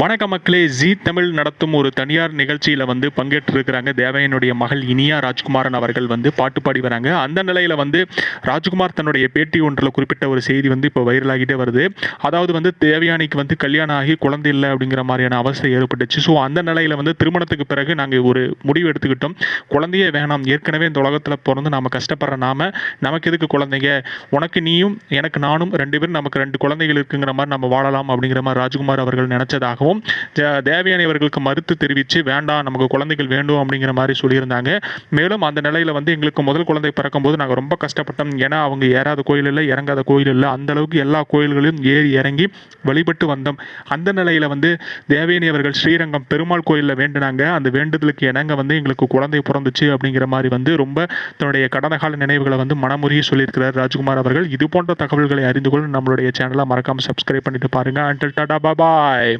வணக்க மக்களே. ஜி தமிழ் நடத்தும் ஒரு தனியார் நிகழ்ச்சியில் வந்து பங்கேற்றிருக்கிறாங்க. தேவையனுடைய மகள் இனியா ராஜ்குமாரன் அவர்கள் வந்து பாட்டு பாடி வராங்க. அந்த நிலையில் வந்து ராஜ்குமார் தன்னுடைய பேட்டி ஒன்றில் குறிப்பிட்ட ஒரு செய்தி வந்து இப்போ வைரலாகிட்டே வருது. அதாவது வந்து தேவயானிக்கு வந்து கல்யாணம் ஆகி குழந்தை இல்லை அப்படிங்கிற மாதிரியான அவஸ்தை ஏற்பட்டுச்சு. ஸோ அந்த நிலையில் வந்து திருமணத்துக்கு பிறகு நாங்கள் ஒரு முடிவு எடுத்துக்கிட்டோம். குழந்தையே வேணாம். ஏற்கனவே இந்த உலகத்தில் பிறந்து நாம கஷ்டப்படுற நாம நமக்கு எதுக்கு குழந்தைங்க? உனக்கு நீயும் எனக்கு நானும் ரெண்டு பேரும் நமக்கு ரெண்டு குழந்தைகள் இருக்குங்கிற மாதிரி நம்ம வாழலாம் அப்படிங்கிற மாதிரி ராஜ்குமார் அவர்கள் நினச்சதாக சொல்லியிருந்ததாகவும் தேவயானி அவர்களுக்கு மறுத்து தெரிவித்து வேண்டாம் நமக்கு குழந்தைகள் வேண்டும் அப்படிங்கிற மாதிரி சொல்லியிருந்தாங்க. மேலும் அந்த நிலையில் வந்து எங்களுக்கு முதல் குழந்தை பிறக்கும்போது நாங்கள் ரொம்ப கஷ்டப்பட்டோம். ஏன்னா அவங்க ஏறாத கோயில் இல்லை இறங்காத கோயில் இல்லை. அந்த அளவுக்கு எல்லா கோயில்களையும் ஏறி இறங்கி வழிபட்டு வந்தோம். அந்த நிலையில் வந்து தேவயானி அவர்கள் ஸ்ரீரங்கம் பெருமாள் கோயிலில் வேண்டினாங்க. அந்த வேண்டுதலுக்கு இணங்க வந்து எங்களுக்கு குழந்தை பிறந்துச்சு அப்படிங்கிற மாதிரி வந்து ரொம்ப தன்னுடைய கடந்த கால நினைவுகளை வந்து மனமுறிய சொல்லியிருக்கிறார் ராஜ்குமார் அவர்கள். இது போன்ற தகவல்களை அறிந்து கொள்ள நம்மளுடைய சேனலை மறக்காமல் சப்ஸ்கிரைப் பண்ணிட்டு பாருங்க. அண்டில் டாடா பாபாய்